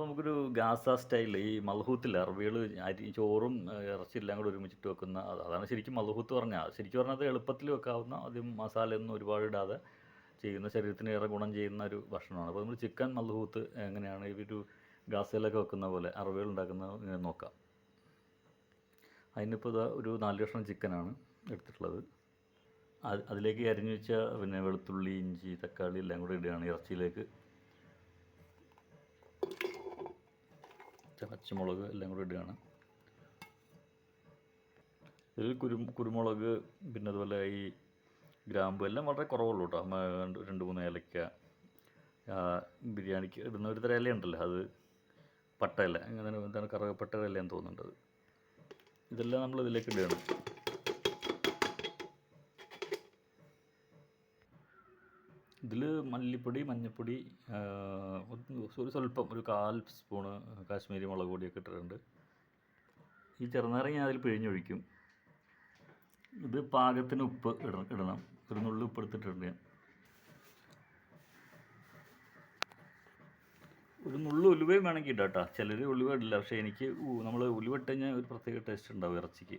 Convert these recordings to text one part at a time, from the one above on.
അപ്പോൾ നമുക്കൊരു Gaza style ഈ മൽഹൂത്തിൽ അറബികൾ അരി ചോറും ഇറച്ചിയെല്ലാം കൂടി ഒരുമിച്ചിട്ട് വെക്കുന്ന അതാണ് ശരിക്കും മൽഹൂത്ത് പറഞ്ഞാൽ ശരിക്കും പറഞ്ഞത് എളുപ്പത്തിൽ വെക്കാവുന്ന ആദ്യം മസാലയൊന്നും ഒരുപാട് ഇടാതെ ചെയ്യുന്ന ശരീരത്തിന് ഏറെ ഗുണം ചെയ്യുന്ന ഒരു ഭക്ഷണമാണ്. അപ്പോൾ നമ്മൾ ചിക്കൻ മൽഹൂത്ത് എങ്ങനെയാണ് ഒരു ഗാസയിലൊക്കെ വെക്കുന്ന പോലെ അറബികൾ ഉണ്ടാക്കുന്ന നോക്കാം. അതിനിപ്പോൾ ഇതാ ഒരു നാല് കഷ്ണം ചിക്കനാണ് എടുത്തിട്ടുള്ളത്. അത് അതിലേക്ക് അരിഞ്ഞു വെച്ച പിന്നെ വെളുത്തുള്ളി ഇഞ്ചി തക്കാളി എല്ലാം കൂടെ ഇടുകയാണ് ഇറച്ചിയിലേക്ക്. ച- പച്ചമുളക് എല്ലാം കൂടി ഇടുകയാണ്. ഇതിൽ കുരു കുരുമുളക് പിന്നെ അതുപോലെ ഈ ഗ്രാമ്പു എല്ലാം വളരെ കുറവുള്ളൂ കേട്ടോ രണ്ട് മൂന്ന് ഏലക്ക ബിരിയാണിക്ക് ഇടുന്ന ഒരു തരം ഇലയുണ്ടല്ലോ അത് പട്ടയില. അങ്ങനെ എന്താണ് കറുകപ്പട്ട ഇലയെന്ന് തോന്നുന്നുണ്ട്. ഇതെല്ലാം നമ്മൾ ഇതിലേക്ക് ഇടുകയാണ്. ഇതിൽ മല്ലിപ്പൊടി മഞ്ഞൾപ്പൊടി ഒരു സ്വല്പം ഒരു കാൽ സ്പൂണ് കാശ്മീരി മുളക് പൊടിയൊക്കെ ഇട്ടിട്ടുണ്ട്. ഈ ചെറുനാരങ്ങ അതിൽ പിഴിഞ്ഞൊഴിക്കും. ഇത് പാകത്തിന് ഉപ്പ് ഇടണം ഇടണം. ഒരു നുള്ളി ഉപ്പ് എടുത്തിട്ടുണ്ട് ഞാൻ. ഒരു നുള്ളു ഉലുവയും വേണമെങ്കിൽ ഇടാം കേട്ടോ ചിലർ ഉലുവ ഇടില്ല. പക്ഷേ എനിക്ക് നമ്മൾ ഉലുവ ഇട്ട് കഴിഞ്ഞാൽ ഒരു പ്രത്യേക ടേസ്റ്റ് ഉണ്ടാവും ഇറച്ചിക്ക്.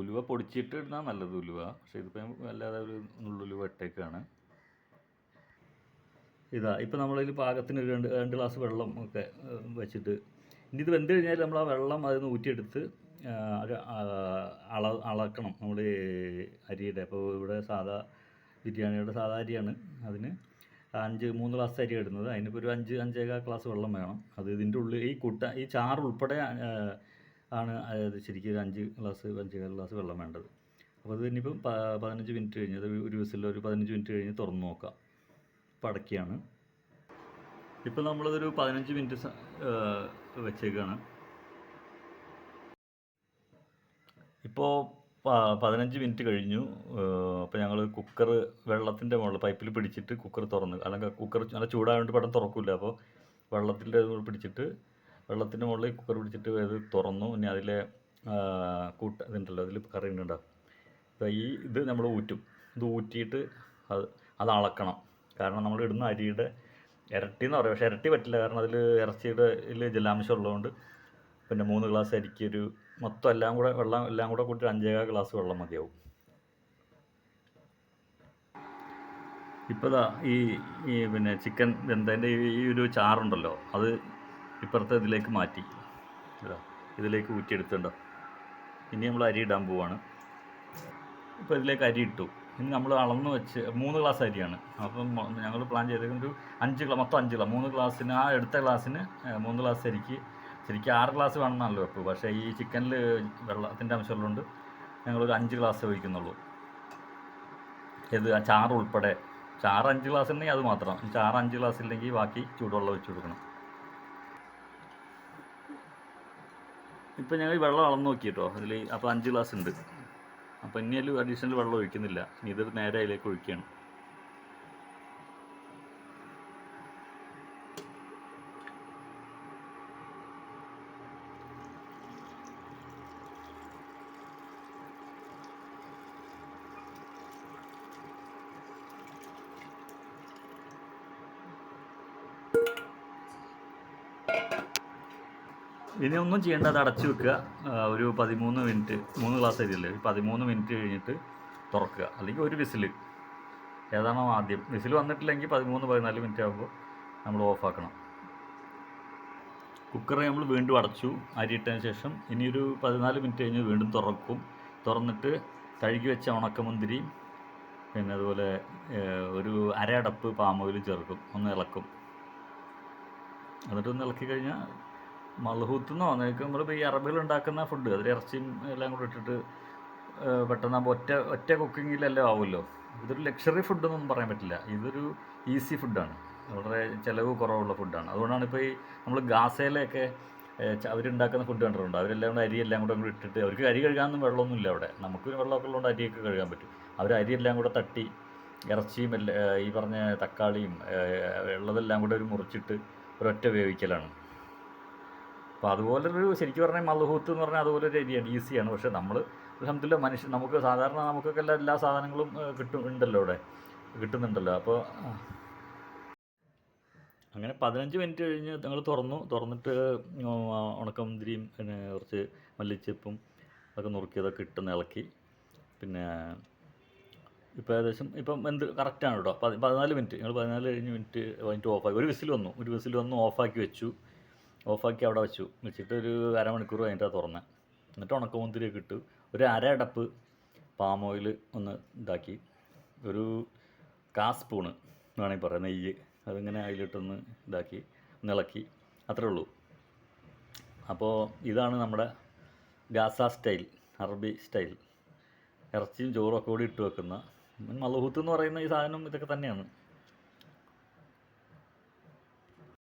ഉലുവ പൊടിച്ചിട്ട് ഇടുന്ന നല്ലത് ഉലുവ. പക്ഷേ ഇതിപ്പോൾ ഞാൻ അല്ലാതെ ഒരു നുള്ളുലുവ ഇട്ടേക്കാണ്. ഇതാ ഇപ്പോൾ നമ്മളതിൽ പാകത്തിന് ഒരു രണ്ട് രണ്ട് ഗ്ലാസ് വെള്ളം ഒക്കെ വെച്ചിട്ട്. ഇനി ഇത് വെന്ത് കഴിഞ്ഞാൽ നമ്മൾ ആ വെള്ളം അതിൽ നിന്ന് ഊറ്റിയെടുത്ത് അള അളക്കണം. നമ്മൾ അരിയുടെ അപ്പോൾ ഇവിടെ സാധാ ബിരിയാണിയുടെ സാധാ അരിയാണ് അതിന്. അഞ്ച് മൂന്ന് ഗ്ലാസ് അരി ഇടുന്നത്. അതിനിപ്പോൾ ഒരു അഞ്ച് അഞ്ചേകാൽ ഗ്ലാസ് വെള്ളം വേണം. അത് ഇതിന്റെ ഉള്ളിൽ ഈ കുട്ട ഈ ചാറ് ഉൾപ്പെടെ ആണ് ശരിക്കും ഒരു അഞ്ച് ഗ്ലാസ് അഞ്ചേകാൽ ഗ്ലാസ് വെള്ളം വേണ്ടത്. അപ്പോൾ അത് ഇനിയിപ്പം പതിനഞ്ച് മിനിറ്റ് കഴിഞ്ഞ് അത് ഒരു വിസിൽ ഒരു പതിനഞ്ച് മിനിറ്റ് കഴിഞ്ഞ് തുറന്ന് നോക്കാം. പടക്കിയാണ്. ഇപ്പം നമ്മളതൊരു പതിനഞ്ച് മിനിറ്റ് വെച്ചേക്കാണ്. ഇപ്പോൾ പതിനഞ്ച് മിനിറ്റ് കഴിഞ്ഞു. അപ്പോൾ ഞങ്ങൾ കുക്കർ വെള്ളത്തിന്റെ മുകളിൽ പൈപ്പിൽ പിടിച്ചിട്ട് കുക്കർ തുറന്ന് അല്ലെങ്കിൽ കുക്കർ നല്ല ചൂടായതുകൊണ്ട് പെട്ടെന്ന് തുറക്കില്ല. അപ്പോൾ വെള്ളത്തിന്റെ പിടിച്ചിട്ട് വെള്ളത്തിന്റെ മുകളിൽ കുക്കർ പിടിച്ചിട്ട് ഇത് തുറന്നു. ഇനി അതിലെ കൂട്ട ഇതുണ്ടല്ലോ അതിൽ കറി ഉണ്ടാവും ഈ ഇത് നമ്മൾ ഊറ്റും. ഇത് ഊറ്റിയിട്ട് അത് അത് അളക്കണം. കാരണം നമ്മൾ ഇടുന്ന അരിയുടെ ഇരട്ടി എന്ന് പറയും. പക്ഷേ ഇരട്ടി പറ്റില്ല. കാരണം അതിൽ ഇറച്ചിയുടെ ഇതിൽ ജലാംശം ഉള്ളതുകൊണ്ട് പിന്നെ മൂന്ന് ഗ്ലാസ് അരിക്ക് ഒരു മൊത്തം എല്ലാം കൂടെ വെള്ളം എല്ലാം കൂടെ കൂട്ടി അഞ്ചേകാൽ ഗ്ലാസ് വെള്ളം മതിയാവും. ഇപ്പോൾ ദാ ഈ ഈ പിന്നെ ചിക്കൻ വെന്തതിന്റെ ഈ ഒരു ചാറുണ്ടല്ലോ. അത് ഇപ്പുറത്തെ ഇതിലേക്ക് മാറ്റി. ഇതാ ഇതിലേക്ക് ഊറ്റിയെടുത്തുണ്ടോ ഇനി നമ്മൾ അരി ഇടാൻ പോവാണ്. ഇപ്പോൾ ഇതിലേക്ക് അരി ഇട്ടു. ഇനി നമ്മൾ അളന്ന് വെച്ച് മൂന്ന് ഗ്ലാസ് അരിയാണ് അപ്പം ഞങ്ങൾ പ്ലാൻ ചെയ്തേക്കുന്നത് ഒരു അഞ്ച് ഗ്ലാസ് മൊത്തം അഞ്ച് ഗ്ലാസ് മൂന്ന് ഗ്ലാസ്സിന് ആ എടുത്ത ഗ്ലാസ്സിന് ഏഹ്, മൂന്ന് ഗ്ലാസ് അരിക്ക് ശരിക്കും ആറ് ഗ്ലാസ് വേണമെന്നല്ലോ വെപ്പ്. പക്ഷേ ഈ ചിക്കനിൽ വെള്ളത്തിന്റെ അംശമുള്ളതുകൊണ്ട് ഞങ്ങളൊരു അഞ്ച് ഗ്ലാസ് ഒഴിക്കുന്നുള്ളൂ ഇത് ആ ചാറ് ഉൾപ്പെടെ. ചാറ് അഞ്ച് ഗ്ലാസ് ഉണ്ടെങ്കിൽ അത് മാത്രം. ചാറ് അഞ്ച് ഗ്ലാസ് ഇല്ലെങ്കിൽ ബാക്കി ചൂടുവെള്ളം വെച്ച് കൊടുക്കണം. ഇപ്പം ഞങ്ങൾ വെള്ളം അളന്ന് നോക്കി കേട്ടോ അതിൽ അപ്പോൾ അഞ്ച് ഗ്ലാസ് ഉണ്ട്. അപ്പോൾ ഇനി അതിൽ അഡീഷണൽ വെള്ളം ഒഴിക്കുന്നില്ല. ഇനി ഇത് നേരെ അതിലേക്ക് ഒഴിക്കുകയാണ് ഇനി ഒന്നും ചെയ്യേണ്ട അത് അടച്ചു വെക്കുക. ഒരു പതിമൂന്ന് മിനിറ്റ് മൂന്ന് ഗ്ലാസ് അരിയല്ലേ? ഒരു പതിമൂന്ന് മിനിറ്റ് കഴിഞ്ഞിട്ട് തുറക്കുക. അല്ലെങ്കിൽ ഒരു വിസിൽ ഏതാണോ ആദ്യം. വിസിൽ വന്നിട്ടില്ലെങ്കിൽ പതിമൂന്ന് പതിനാല് മിനിറ്റ് ആകുമ്പോൾ നമ്മൾ ഓഫാക്കണം കുക്കർ നമ്മൾ വീണ്ടും അടച്ചു അരിയിട്ടതിന് ശേഷം ഇനി ഒരു പതിനാല് മിനിറ്റ് കഴിഞ്ഞ് വീണ്ടും തുറക്കും. തുറന്നിട്ട് കഴുകി വെച്ച ഉണക്കമുന്തിരി പിന്നെ അതുപോലെ ഒരു അര അടപ്പ് പാമോയിൽ ചേർക്കും. ഒന്ന് ഇളക്കും. എന്നിട്ട് ഒന്ന് ഇളക്കി കഴിഞ്ഞാൽ മൽഹൂത്ത് എന്നോ നിങ്ങൾക്ക് നമ്മളിപ്പോൾ ഈ അറബികൾ ഉണ്ടാക്കുന്ന ഫുഡ് അതിൽ ഇറച്ചിയും എല്ലാം കൂടെ ഇട്ടിട്ട് പെട്ടെന്ന് ഒറ്റ ഒറ്റ കുക്കിങ്ങിലെല്ലാം ആവുമല്ലോ? ഇതൊരു ലക്ഷറി ഫുഡ് എന്നൊന്നും പറയാൻ പറ്റില്ല. ഇതൊരു ഈസി ഫുഡാണ് വളരെ ചിലവ് കുറവുള്ള ഫുഡാണ് അതുകൊണ്ടാണ് ഇപ്പോൾ ഈ നമ്മൾ ഗാസയിലൊക്കെ അവരുണ്ടാക്കുന്ന ഫുഡ് കണ്ടിട്ടുണ്ട്? അവരെല്ലാം കൂടെ അരി എല്ലാം കൂടെ ഇട്ടിട്ട് അവർക്ക് അരി കഴുകാനൊന്നും വെള്ളമൊന്നുമില്ല അവിടെ. നമുക്ക് വെള്ളമൊക്കെ ഉള്ളതുകൊണ്ട് അരിയൊക്കെ കഴുകാൻ പറ്റും. അവർ അരി എല്ലാം കൂടെ തട്ടി ഇറച്ചിയും എല്ലാം ഈ പറഞ്ഞ തക്കാളിയും ഉള്ളതെല്ലാം കൂടെ ഒരു മുറിച്ചിട്ട് ഒരൊറ്റ വേവിക്കലാണ്. അപ്പോൾ അതുപോലൊരു ശരിക്കും പറഞ്ഞാൽ മൽഹൂത്ത് എന്ന് പറഞ്ഞാൽ അതുപോലെ ഒരു ഏരിയയാണ് ഈസിയാണ്. പക്ഷേ നമ്മൾ അലഹമില്ല മനുഷ്യൻ നമുക്ക് സാധാരണ നമുക്കൊക്കെ എല്ലാ എല്ലാ സാധനങ്ങളും കിട്ടും ഉണ്ടല്ലോ ഇവിടെ കിട്ടുന്നുണ്ടല്ലോ. അപ്പോൾ അങ്ങനെ പതിനഞ്ച് മിനിറ്റ് കഴിഞ്ഞ് ഞങ്ങൾ തുറന്നു. തുറന്നിട്ട് ഉണക്കമുന്തിരിയും പിന്നെ കുറച്ച് മല്ലിച്ചപ്പും അതൊക്കെ നുറുക്കിയതൊക്കെ ഇട്ടെന്ന് ഇളക്കി. പിന്നെ ഇപ്പോൾ ഏകദേശം ഇപ്പം എന്ത് കറക്റ്റാണ് കേട്ടോ. പതി പതിനാല് മിനിറ്റ്. ഞങ്ങൾ പതിനാല് കഴിഞ്ഞ് മിനിറ്റ് കഴിഞ്ഞിട്ട് ഓഫാക്കി ഒരു വിസിൽ വന്നു. ഒരു വിസിൽ വന്നു ഓഫാക്കി വെച്ചു. ഓഫാക്കി അവിടെ വെച്ചു. വെച്ചിട്ട് ഒരു അരമണിക്കൂർ കഴിഞ്ഞിട്ടാണ് തുറന്നത് എന്നിട്ട് ഉണക്കമുന്തിരിയൊക്കെ ഇട്ട് ഒരു അര അടപ്പ് പാം ഓയിൽ ഒന്ന് ഇതാക്കി. ഒരു കാ സ്പൂണ് വേണമെങ്കിൽ പറയാം നെയ്യ്. അതിങ്ങനെ അതിലിട്ടൊന്ന് ഇതാക്കി ഇളക്കി. അത്രേ ഉള്ളൂ. അപ്പോൾ ഇതാണ് നമ്മുടെ ഗാസ സ്റ്റൈൽ അറബി സ്റ്റൈൽ. ഇറച്ചിയും ചോറും ഒക്കെ കൂടി ഇട്ട് വെക്കുന്ന മലഹൂത്ത് എന്ന് പറയുന്ന ഈ സാധനം ഇതൊക്കെ തന്നെയാണ്.